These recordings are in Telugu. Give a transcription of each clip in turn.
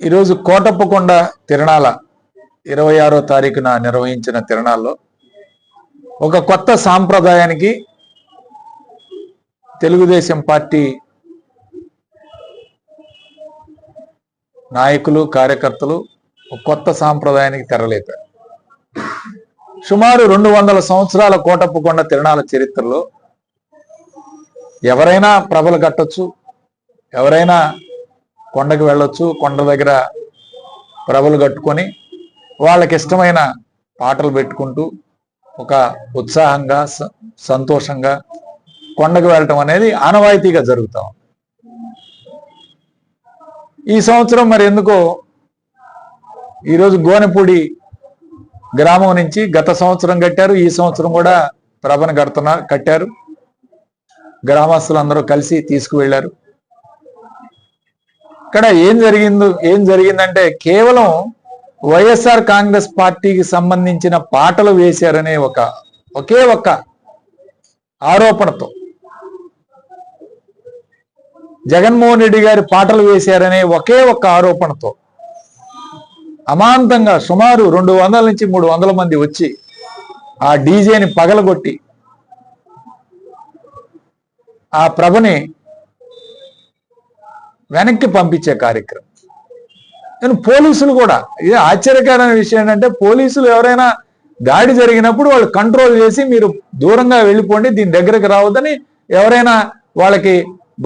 ఈరోజు కోటప్పకొండ తిరణాల ఇరవై ఆరో తారీఖున నిర్వహించిన తిరణాల్లో ఒక కొత్త సాంప్రదాయానికి తెలుగుదేశం పార్టీ నాయకులు కార్యకర్తలు ఒక కొత్త సాంప్రదాయానికి తెరలేపారు. సుమారు రెండు వందల సంవత్సరాల కోటప్పకొండ తిరణాల చరిత్రలో ఎవరైనా ప్రభలు కట్టొచ్చు ఎవరైనా కొండకు వెళ్ళొచ్చు కొండ దగ్గర ప్రభలు కట్టుకొని వాళ్ళకి ఇష్టమైన పాటలు పెట్టుకుంటూ ఒక ఉత్సాహంగా స- సంతోషంగా కొండకు వెళ్ళటం అనేది ఆనవాయితీగా జరుగుతాం ఈ సంవత్సరం మరి ఎందుకో ఈరోజు గోనెపూడి గ్రామం నుంచి గత సంవత్సరం కట్టారు ఈ సంవత్సరం కూడా ప్రభను కడుతున్నారు కట్టారు. గ్రామస్తులందరూ కలిసి తీసుకువెళ్ళారు. ఇక్కడ ఏం జరిగిందో ఏం జరిగిందంటే కేవలం వైఎస్ఆర్ కాంగ్రెస్ పార్టీకి సంబంధించిన పాటలు వేశారనే ఒక ఒకే ఒక్క ఆరోపణతో. జగన్మోహన్ రెడ్డి గారి పాటలు వేశారనే ఒకే ఒక్క ఆరోపణతో. అమాంతంగా సుమారు రెండు వందల నుంచి మూడు వందల మంది వచ్చి ఆ డీజేని పగలగొట్టి ఆ ప్రభని వెనక్కి పంపించే కార్యక్రమం. నేను పోలీసులు కూడా ఇది ఆశ్చర్యకరమైన విషయం ఏంటంటే పోలీసులు ఎవరైనా దాడి జరిగినప్పుడు వాళ్ళు కంట్రోల్ చేసి మీరు దూరంగా వెళ్ళిపోండి దీని దగ్గరకు రావద్దని ఎవరైనా వాళ్ళకి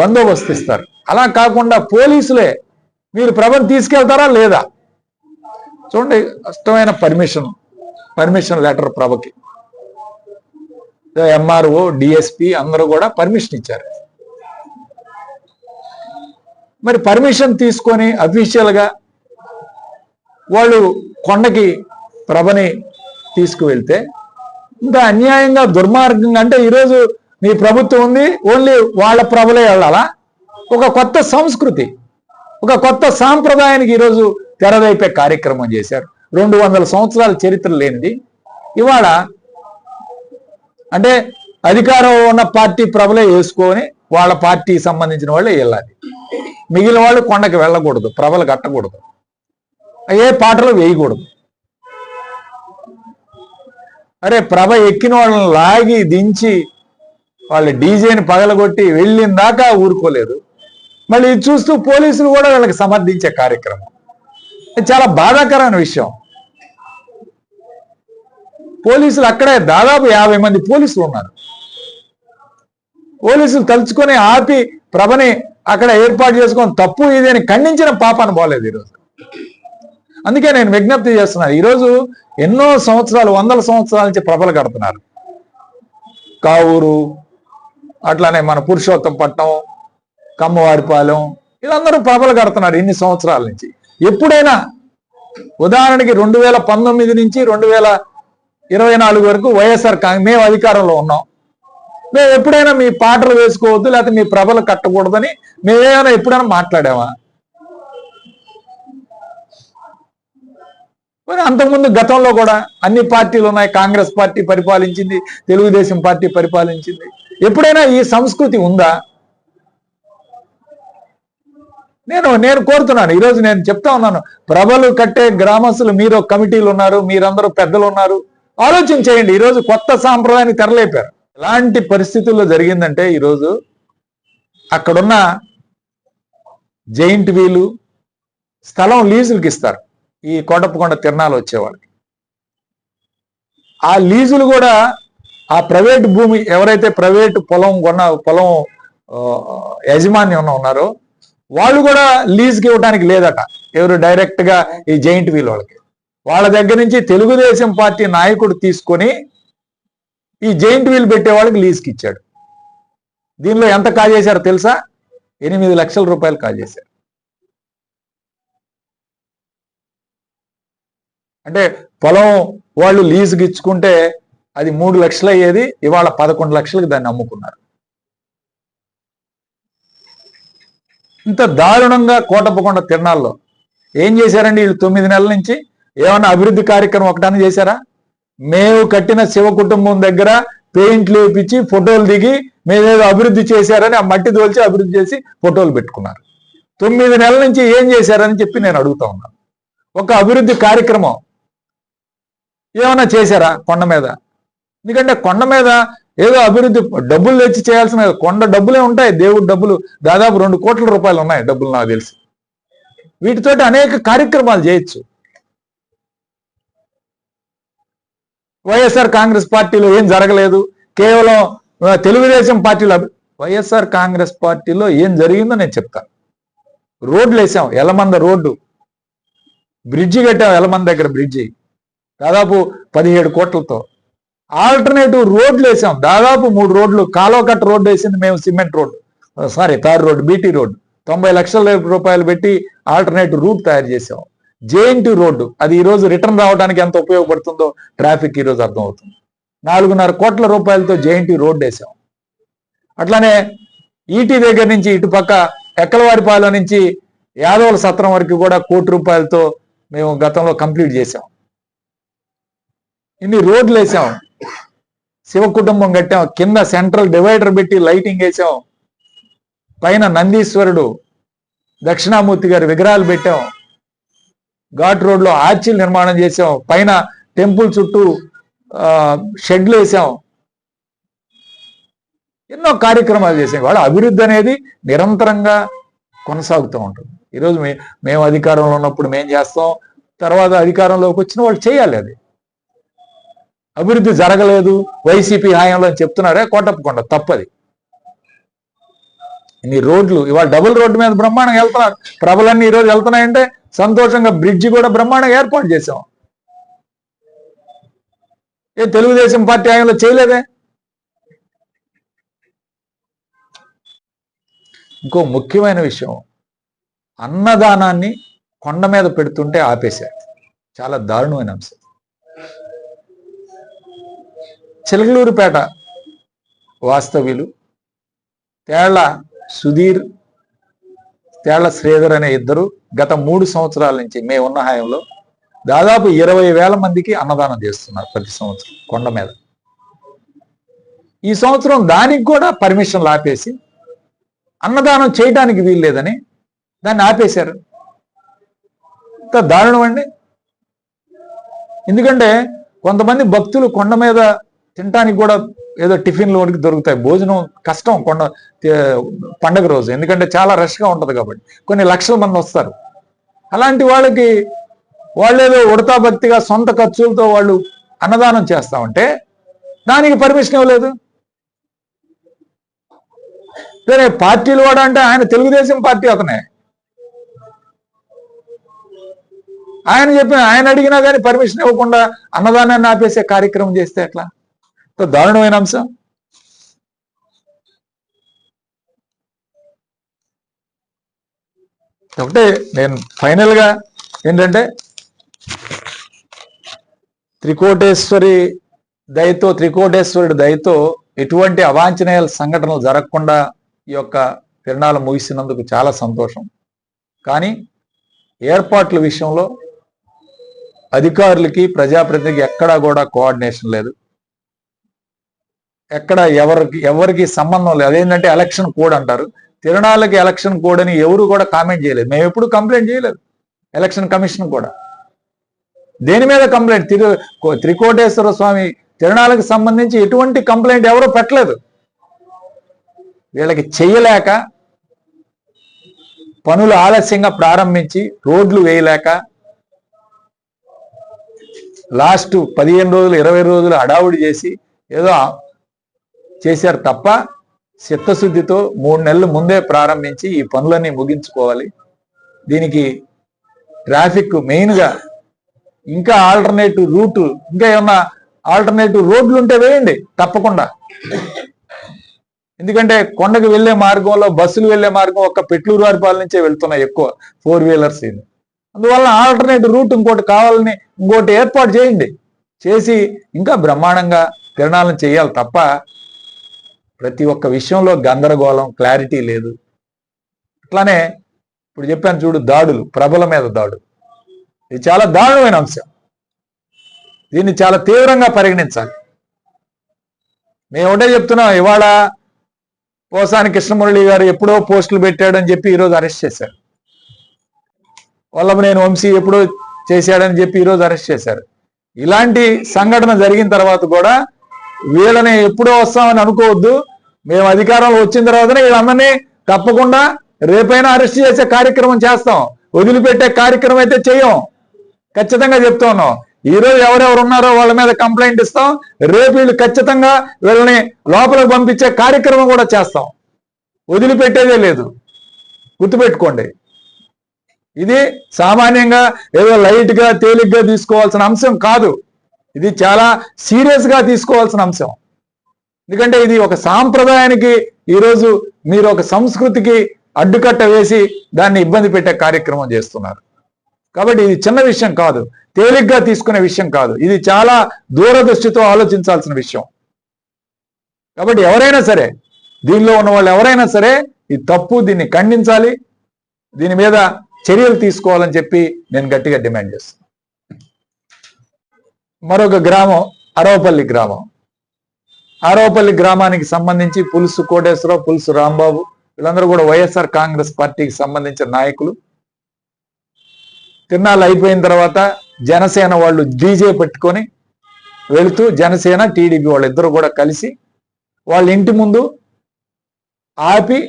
బందోబస్తు ఇస్తారు. అలా కాకుండా పోలీసులే మీరు ప్రభను తీసుకెళ్తారా లేదా? చూడండి కష్టమైన పర్మిషన్ పర్మిషన్ లెటర్ ప్రభకి. ఎంఆర్ఓ డిఎస్పి అందరూ కూడా పర్మిషన్ ఇచ్చారు. మరి పర్మిషన్ తీసుకొని అఫీషియల్గా వాళ్ళు కొండకి ప్రభని తీసుకువెళ్తే ఇంత అన్యాయంగా దుర్మార్గంగా అంటే ఈరోజు మీ ప్రభుత్వం ఉంది ఓన్లీ వాళ్ళ ప్రభలే వెళ్ళాలా? ఒక కొత్త సంస్కృతి ఒక కొత్త సాంప్రదాయానికి ఈరోజు తెరవైపే కార్యక్రమం చేశారు. రెండు వందల సంవత్సరాల చరిత్ర లేనిది. ఇవాళ అంటే అధికారం ఉన్న పార్టీ ప్రభలే వేసుకొని వాళ్ళ పార్టీకి సంబంధించిన వాళ్ళే వెళ్ళాలి. మిగిలిన వాళ్ళు కొండకి వెళ్ళకూడదు ప్రభలు కట్టకూడదు. ఏ పాటలు వేయకూడదు. అరే ప్రభ ఎక్కిన వాళ్ళని లాగి దించి వాళ్ళ డీజేని పగలగొట్టి వెళ్ళిన దాకా ఊరుకోలేదు. మళ్ళీ ఇది చూస్తూ పోలీసులు కూడా వీళ్ళకి సమర్థించే కార్యక్రమం. ఇది చాలా బాధాకరమైన విషయం. పోలీసులు అక్కడే దాదాపు యాభై మంది పోలీసులు ఉన్నారు. పోలీసులు తలుచుకొని ఆపి ప్రభని అక్కడ ఏర్పాటు చేసుకొని తప్పు ఇది అని ఖండించిన పాపాను పోలేదు ఈరోజు. అందుకే నేను విజ్ఞప్తి చేస్తున్నాను ఈరోజు ఎన్నో సంవత్సరాలు వందల సంవత్సరాల నుంచి ప్రభలు కడుతున్నారు. కావూరు అట్లానే మన పురుషోత్తంపట్నం కమ్మవారిపాలెం వీళ్ళందరూ ప్రభలు కడుతున్నారు ఇన్ని సంవత్సరాల నుంచి. ఎప్పుడైనా ఉదాహరణకి రెండు వేల పంతొమ్మిది నుంచి రెండు వేల ఇరవై నాలుగు వరకు వైఎస్ఆర్ కాంగ్రెస్ మేము అధికారంలో ఉన్నాం. మేము ఎప్పుడైనా మీ పాటలు వేసుకోవద్దు లేకపోతే మీ ప్రభలు కట్టకూడదని మేమేమైనా ఎప్పుడైనా మాట్లాడామా? మరి అంతకుముందు గతంలో కూడా అన్ని పార్టీలు ఉన్నాయి కాంగ్రెస్ పార్టీ పరిపాలించింది తెలుగుదేశం పార్టీ పరిపాలించింది. ఎప్పుడైనా ఈ సంస్కృతి ఉందా? నేను నేను కోరుతున్నాను ఈరోజు నేను చెప్తా ఉన్నాను ప్రభలు కట్టే గ్రామస్తులు మీరు కమిటీలు ఉన్నారు మీరందరూ పెద్దలు ఉన్నారు. ఆలోచన చేయండి ఈరోజు కొత్త సాంప్రదాయాన్ని తెరలేపారు. ఎలాంటి పరిస్థితుల్లో జరిగిందంటే ఈరోజు అక్కడున్న జైంట్ వీలు స్థలం లీజులకి ఇస్తారు. ఈ కోటప్పకొండ తిరణాలు వచ్చేవాళ్ళకి ఆ లీజులు కూడా ఆ ప్రైవేట్ భూమి ఎవరైతే ప్రైవేట్ పొలం కొన్న పొలం యజమాని ఉన్న ఉన్నారో వాళ్ళు కూడా లీజ్కి ఇవ్వడానికి లేదట. ఎవరు డైరెక్ట్గా ఈ జైంట్ వీల్ వాళ్ళకి. వాళ్ళ దగ్గర నుంచి తెలుగుదేశం పార్టీ నాయకుడు తీసుకొని ఈ జైంట్ వీల్ పెట్టే వాళ్ళకి లీజ్కి ఇచ్చాడు. దీనిలో ఎంత కాజేశారో తెలుసా? ఎనిమిది లక్షల రూపాయలు కాజేశారు. అంటే పొలం వాళ్ళు లీజుకి ఇచ్చుకుంటే అది మూడు లక్షలు అయ్యేది ఇవాళ పదకొండు లక్షలకు దాన్ని అమ్ముకున్నారు. ఇంత దారుణంగా కోటప్పకొండ తిరణాల్లో ఏం చేశారండి వీళ్ళు తొమ్మిది నెలల నుంచి? ఏమైనా అభివృద్ధి కార్యక్రమం ఒకటానే చేశారా? మేము కట్టిన శివ కుటుంబం దగ్గర పెయింట్లు వేపించి ఫోటోలు దిగి మేమేదో అభివృద్ధి చేశారని ఆ మట్టి దోల్చి అభివృద్ధి చేసి ఫోటోలు పెట్టుకున్నారు. తొమ్మిది నెలల నుంచి ఏం చేశారని చెప్పి నేను అడుగుతా ఉన్నాను ఒక అభివృద్ధి కార్యక్రమం ఏమైనా చేశారా కొండ మీద? ఎందుకంటే కొండ మీద ఏదో అభివృద్ధి డబ్బులు తెచ్చి చేయాల్సిన కొండ డబ్బులే ఉంటాయి దేవుడి డబ్బులు. దాదాపు రెండు కోట్ల రూపాయలు ఉన్నాయి డబ్బులు నాకు తెలిసి. వీటితోటి అనేక కార్యక్రమాలు చేయొచ్చు. వైఎస్ఆర్ కాంగ్రెస్ పార్టీలో ఏం జరగలేదు. కేవలం తెలుగుదేశం పార్టీలో వైఎస్ఆర్ కాంగ్రెస్ పార్టీలో ఏం జరిగిందో నేను చెప్తాను రోడ్లు వేసాం ఎలమంద రోడ్డు. బ్రిడ్జి కట్టాం ఎలమంద దగ్గర బ్రిడ్జి. దాదాపు పదిహేడు కోట్లతో. ఆల్టర్నేటివ్ రోడ్లు వేసాం దాదాపు మూడు రోడ్లు. కాలోకట్ రోడ్డు వేసింది మేము సిమెంట్ రోడ్డు. సారీ తార్ రోడ్డు బీటీ రోడ్డు. తొంభై లక్షల రూపాయలు పెట్టి ఆల్టర్నేటివ్ రూట్ తయారు చేసాం. జేఎన్టీ రోడ్డు అది ఈ రోజు రిటర్న్ రావడానికి ఎంత ఉపయోగపడుతుందో ట్రాఫిక్ ఈ రోజు అర్థమవుతుంది. నాలుగున్నర కోట్ల రూపాయలతో జేఎన్టీ రోడ్డు వేసాం. అట్లానే ఈటీ దగ్గర నుంచి ఇటుపక్క ఎక్కలవారిపాలెం నుంచి యాదవుల సత్రం వరకు కూడా కోటి రూపాయలతో మేము గతంలో కంప్లీట్ చేసాం ఇన్ని రోడ్లు వేసాం. శివ కుటుంబం కట్టాం. కింద సెంట్రల్ డివైడర్ పెట్టి లైటింగ్ వేసాం. పైన నందీశ్వరుడు దక్షిణామూర్తి గారి విగ్రహాలు పెట్టాం. ఘాట్ రోడ్లో ఆర్చిల్ నిర్మాణం చేసాం. పైన టెంపుల్ చుట్టూ షెడ్లు వేసాం. ఎన్నో కార్యక్రమాలు చేసాం. వాళ్ళ అభివృద్ధి అనేది నిరంతరంగా కొనసాగుతూ ఉంటుంది. ఈరోజు మే మేము అధికారంలో ఉన్నప్పుడు మేము చేస్తాం. తర్వాత అధికారంలోకి వచ్చిన వాళ్ళు చేయాలి అది. అభివృద్ధి జరగలేదు. వైసీపీ హాయంలో అని చెప్తున్నారే కోటప్పకొండ. తప్పది. ఇన్ని రోడ్లు ఇవాళ డబుల్ రోడ్డు మీద బ్రహ్మాండంగా వెళ్తున్నారు. ప్రభలన్నీ ఈరోజు వెళ్తున్నాయంటే సంతోషంగా బ్రిడ్జి కూడా బ్రహ్మాండంగా ఏర్పాటు చేసాం ఏ తెలుగుదేశం పార్టీ ఆయనలో చేయలేదే? ఇంకో ముఖ్యమైన విషయం అన్నదానాన్ని కొండ మీద పెడుతుంటే ఆపేశారు. చాలా దారుణమైన అంశం. చిలకలూరుపేట వాస్తవ్యులు తేళ్ళ సుధీర్ తేళ్ళ శ్రీధర్ అనే ఇద్దరు గత మూడు సంవత్సరాల నుంచి మే ఉన్న హాయంలో దాదాపు ఇరవై వేల మందికి అన్నదానం చేస్తున్నారు ప్రతి సంవత్సరం కొండ మీద. ఈ సంవత్సరం దానికి కూడా పర్మిషన్లు ఆపేసి అన్నదానం చేయడానికి వీల్లేదని దాన్ని ఆపేశారు. ఇంత దారుణం అండి. ఎందుకంటే కొంతమంది భక్తులు కొండ మీద తినడానికి కూడా ఏదో టిఫిన్లు వరకు దొరుకుతాయి. భోజనం కష్టం కొండ పండగ రోజు. ఎందుకంటే చాలా రష్గా ఉంటుంది కాబట్టి. కొన్ని లక్షల మంది వస్తారు. అలాంటి వాళ్ళకి వాళ్ళేదో ఉడతా భక్తిగా సొంత ఖర్చులతో వాళ్ళు అన్నదానం చేస్తామంటే దానికి పర్మిషన్ ఇవ్వలేదు. సరే పార్టీలు వాడు అంటే ఆయన తెలుగుదేశం పార్టీ అతనే. ఆయన చెప్పిన ఆయన అడిగినా కానీ పర్మిషన్ ఇవ్వకుండా అన్నదానాన్ని ఆపేసే కార్యక్రమం చేస్తే ఎట్లా? దారుణమైన అంశం. ఒకటే నేను ఫైనల్గా ఏంటంటే త్రికోటేశ్వరి దయతో త్రికోటేశ్వరుడి దయతో ఎటువంటి అవాంఛనీయ సంఘటనలు జరగకుండా ఈ యొక్క తిరణాలు ముగిసినందుకు చాలా సంతోషం. కానీ ఏర్పాట్ల విషయంలో అధికారులకి ప్రజాప్రతినిధికి ఎక్కడా కూడా కోఆర్డినేషన్ లేదు. ఎక్కడ ఎవరికి ఎవరికి సంబంధం లేదు. అదేంటంటే ఎలక్షన్ కోడ్ అంటారు. తిరణాలకి ఎలక్షన్ కోడ్ అని ఎవరు కూడా కామెంట్ చేయలేదు. మేము ఎప్పుడు కంప్లైంట్ చేయలేదు. ఎలక్షన్ కమిషన్ కూడా. దేని మీద కంప్లైంట్ తిరు త్రికోటేశ్వర స్వామి తిరణాలకు సంబంధించి ఎటువంటి కంప్లైంట్ ఎవరూ పెట్టలేదు. వీళ్ళకి చెయ్యలేక పనులు ఆలస్యంగా ప్రారంభించి రోడ్లు వేయలేక లాస్ట్ పదిహేను రోజులు ఇరవై రోజులు అడావుడి చేసి ఏదో చేశారు తప్ప చిత్తశుద్ధితో మూడు నెలలు ముందే ప్రారంభించి ఈ పనులన్నీ ముగించుకోవాలి. దీనికి ట్రాఫిక్ మెయిన్గా ఇంకా ఆల్టర్నేటివ్ రూట్ ఇంకా ఏమన్నా ఆల్టర్నేటివ్ రోడ్లు ఉంటే వేయండి తప్పకుండా. ఎందుకంటే కొండకు వెళ్ళే మార్గంలో బస్సులు వెళ్ళే మార్గం ఒక్క పెట్లూరు వారిపాల నుంచే వెళ్తున్నాయి ఎక్కువ ఫోర్ వీలర్స్ ఇది అందువల్ల ఆల్టర్నేటివ్ రూట్ ఇంకోటి కావాలని ఇంకోటి ఏర్పాటు చేయండి. చేసి ఇంకా బ్రహ్మాండంగా తిరణాలను చేయాలి తప్ప ప్రతి ఒక్క విషయంలో గందరగోళం క్లారిటీ లేదు. అట్లానే ఇప్పుడు చెప్పాను చూడు దాడులు ప్రభల మీద దాడులు. ఇది చాలా దారుణమైన అంశం. దీన్ని చాలా తీవ్రంగా పరిగణించాలి. మేము ఒకటే చెప్తున్నాం ఇవాళ పోసాని కృష్ణమురళి గారు ఎప్పుడో పోస్టులు పెట్టాడని చెప్పి ఈరోజు అరెస్ట్ చేశారు. నేను వంశీ ఎప్పుడో చేశాడని చెప్పి ఈరోజు అరెస్ట్ చేశారు. ఇలాంటి సంఘటన జరిగిన తర్వాత కూడా వీళ్ళని ఎప్పుడో వస్తామని అనుకోవద్దు. మేము అధికారంలో వచ్చిన తర్వాతనే వీళ్ళందరినీ తప్పకుండా రేపైనా అరెస్ట్ చేసే కార్యక్రమం చేస్తాం. వదిలిపెట్టే కార్యక్రమం అయితే చేయం. ఖచ్చితంగా చెప్తా ఉన్నాం ఈ రోజు ఎవరెవరు ఉన్నారో వాళ్ళ మీద కంప్లైంట్ ఇస్తాం. రేపు వీళ్ళు ఖచ్చితంగా వీళ్ళని లోపలికి పంపించే కార్యక్రమం కూడా చేస్తాం. వదిలిపెట్టేదే లేదు. గుర్తుపెట్టుకోండి. ఇది సామాన్యంగా ఏదో లైట్గా తేలిగ్గా తీసుకోవాల్సిన అంశం కాదు. ఇది చాలా సీరియస్గా తీసుకోవాల్సిన అంశం. ఎందుకంటే ఇది ఒక సాంప్రదాయానికి ఈరోజు మీరు ఒక సంస్కృతికి అడ్డుకట్ట వేసి దాన్ని ఇబ్బంది పెట్టే కార్యక్రమం చేస్తున్నారు. కాబట్టి ఇది చిన్న విషయం కాదు. తేలిగ్గా తీసుకునే విషయం కాదు. ఇది చాలా దూరదృష్టితో ఆలోచించాల్సిన విషయం. కాబట్టి ఎవరైనా సరే దీనిలో ఉన్న వాళ్ళు ఎవరైనా సరే ఈ తప్పు దీన్ని ఖండించాలి. దీని మీద చర్యలు తీసుకోవాలని చెప్పి నేను గట్టిగా డిమాండ్ చేస్తాను మరొక గ్రామం అరవపల్లి గ్రామం. ఆరోపల్లి గ్రామానికి సంబంధించి పులుసు కోటేశ్వరరావు పులుసు రాంబాబు వీళ్ళందరూ కూడా వైఎస్ఆర్ కాంగ్రెస్ పార్టీకి సంబంధించిన నాయకులు. తిన్నాళ్ళు అయిపోయిన తర్వాత జనసేన వాళ్ళు డీజే పెట్టుకొని వెళుతూ జనసేన టీడీపీ వాళ్ళిద్దరూ కూడా కలిసి వాళ్ళ ఇంటి ముందు ఆపి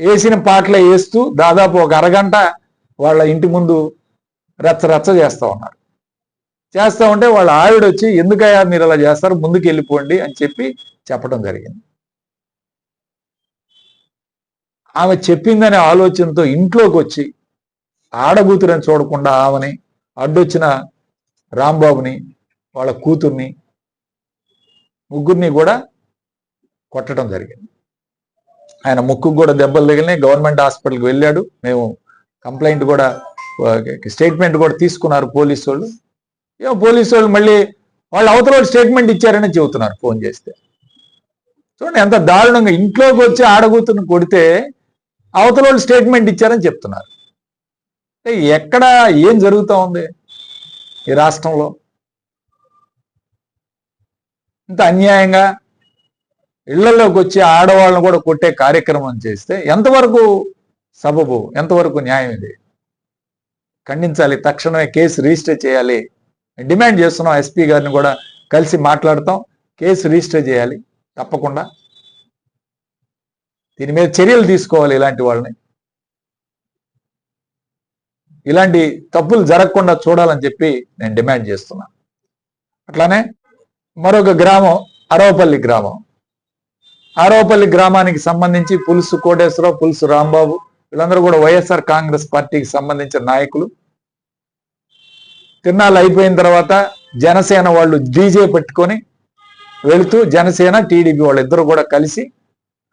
వేసిన పాటలు వేస్తూ దాదాపు ఒక అరగంట వాళ్ళ ఇంటి ముందు రచ్చ రచ్చ చేస్తూ ఉన్నారు. చేస్తూ ఉంటే వాళ్ళ ఆవిడ వచ్చి ఎందుకయ్యా మీరు అలా చేస్తారు? ముందుకు వెళ్ళిపోండి అని చెప్పి చెప్పడం జరిగింది. ఆమె చెప్పిందనే ఆలోచనతో ఇంట్లోకి వచ్చి ఆడగూతురని చూడకుండా ఆమెని అడ్డొచ్చిన రాంబాబుని వాళ్ళ కూతుర్ని ముగ్గురిని కూడా కొట్టడం జరిగింది. ఆయన ముక్కుకు కూడా దెబ్బలు తగిలినాయి. గవర్నమెంట్ హాస్పిటల్కి వెళ్ళాడు. మేము కంప్లైంట్ కూడా స్టేట్మెంట్ కూడా తీసుకున్నారు పోలీసు వాళ్ళు. ఏమో పోలీసు వాళ్ళు మళ్ళీ వాళ్ళు అవతల వాళ్ళు స్టేట్మెంట్ ఇచ్చారని చెబుతున్నారు ఫోన్ చేస్తే. చూడండి ఎంత దారుణంగా ఇంట్లోకి వచ్చి ఆడగూతును కొడితే అవతల వాళ్ళు స్టేట్మెంట్ ఇచ్చారని చెప్తున్నారు. ఎక్కడ ఏం జరుగుతూ ఉంది ఈ రాష్ట్రంలో? ఇంత అన్యాయంగా ఇళ్ళలోకి వచ్చి ఆడవాళ్ళని కూడా కొట్టే కార్యక్రమం చేస్తే ఎంతవరకు సబబు ఎంతవరకు న్యాయం ఇది? ఖండించాలి తక్షణమే కేసు రిజిస్టర్ చేయాలి. డిమాండ్ చేస్తున్నాం ఎస్పీ గారిని కూడా కలిసి మాట్లాడతాం. కేసు రిజిస్టర్ చేయాలి. తప్పకుండా. దీని మీద చర్యలు తీసుకోవాలి ఇలాంటి వాళ్ళని. ఇలాంటి తప్పులు జరగకుండా చూడాలని చెప్పి నేను డిమాండ్ చేస్తున్నా. అట్లానే మరొక గ్రామం అరవపల్లి గ్రామం. అరవపల్లి గ్రామానికి సంబంధించి పులుసు కోటేశ్వరరావు పులుసు రాంబాబు వీళ్ళందరూ కూడా వైఎస్ఆర్ కాంగ్రెస్ పార్టీకి సంబంధించిన నాయకులు. తిన్నాళ్ళు అయిపోయిన తర్వాత జనసేన వాళ్ళు డీజే పెట్టుకొని వెళుతూ జనసేన టీడీపీ వాళ్ళిద్దరూ కూడా కలిసి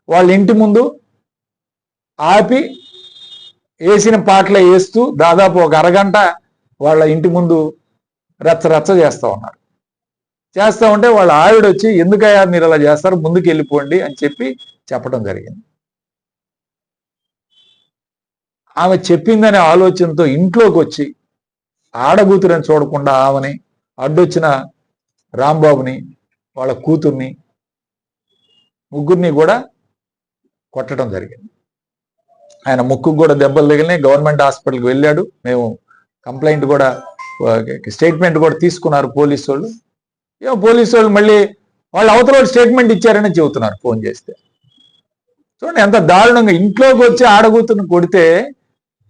వాళ్ళ ఇంటి ముందు ఆపి వేసిన పాటలు వేస్తూ దాదాపు ఒక అరగంట వాళ్ళ ఇంటి ముందు రచ్చ రచ్చ చేస్తూ ఉన్నారు. చేస్తూ ఉంటే వాళ్ళ ఆవిడ వచ్చి ఎందుకయ్యా మీరు అలా చేస్తారు? ముందుకు వెళ్ళిపోండి అని చెప్పి చెప్పడం జరిగింది. ఆమె చెప్పిందనే ఆలోచనతో ఇంట్లోకి వచ్చి ఆడగూతురని చూడకుండా ఆమెని అడ్డొచ్చిన రాంబాబుని వాళ్ళ కూతుర్ని ముగ్గురిని కూడా కొట్టడం జరిగింది. ఆయన ముక్కుకు కూడా దెబ్బలు తగిలినాయి. గవర్నమెంట్ హాస్పిటల్కి వెళ్ళాడు. మేము కంప్లైంట్ కూడా స్టేట్మెంట్ కూడా తీసుకున్నారు పోలీసు వాళ్ళు. ఏమో పోలీసు వాళ్ళు మళ్ళీ వాళ్ళు అవతల వాళ్ళు స్టేట్మెంట్ ఇచ్చారని చెబుతున్నారు ఫోన్ చేస్తే. చూడండి ఎంత దారుణంగా ఇంట్లోకి వచ్చి ఆడగూతుని కొడితే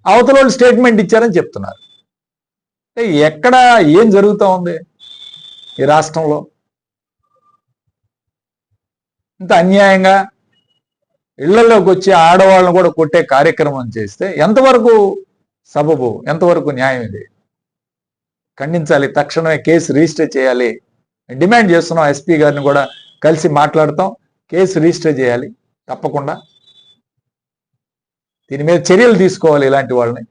అవతల స్టేట్మెంట్ ఇచ్చారని చెప్తున్నారు. అంటే ఎక్కడ ఏం జరుగుతూ ఉంది ఈ రాష్ట్రంలో? ఇంత అన్యాయంగా ఇళ్ళలోకి వచ్చి ఆడవాళ్ళని కూడా కొట్టే కార్యక్రమం చేస్తే ఎంతవరకు సబబు ఎంతవరకు న్యాయం ఇది? ఖండించాలి తక్షణమే కేసు రిజిస్టర్ చేయాలి. డిమాండ్ చేస్తున్నాం ఎస్పీ గారిని కూడా కలిసి మాట్లాడతాం. కేసు రిజిస్టర్ చేయాలి తప్పకుండా. దీని మీద చర్యలు తీసుకోవాలి ఇలాంటి వాళ్ళని.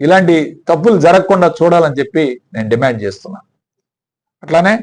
ఇలాంటి తప్పులు జరగకుండా చూడాలని చెప్పి నేను డిమాండ్ చేస్తున్నా. అట్లానే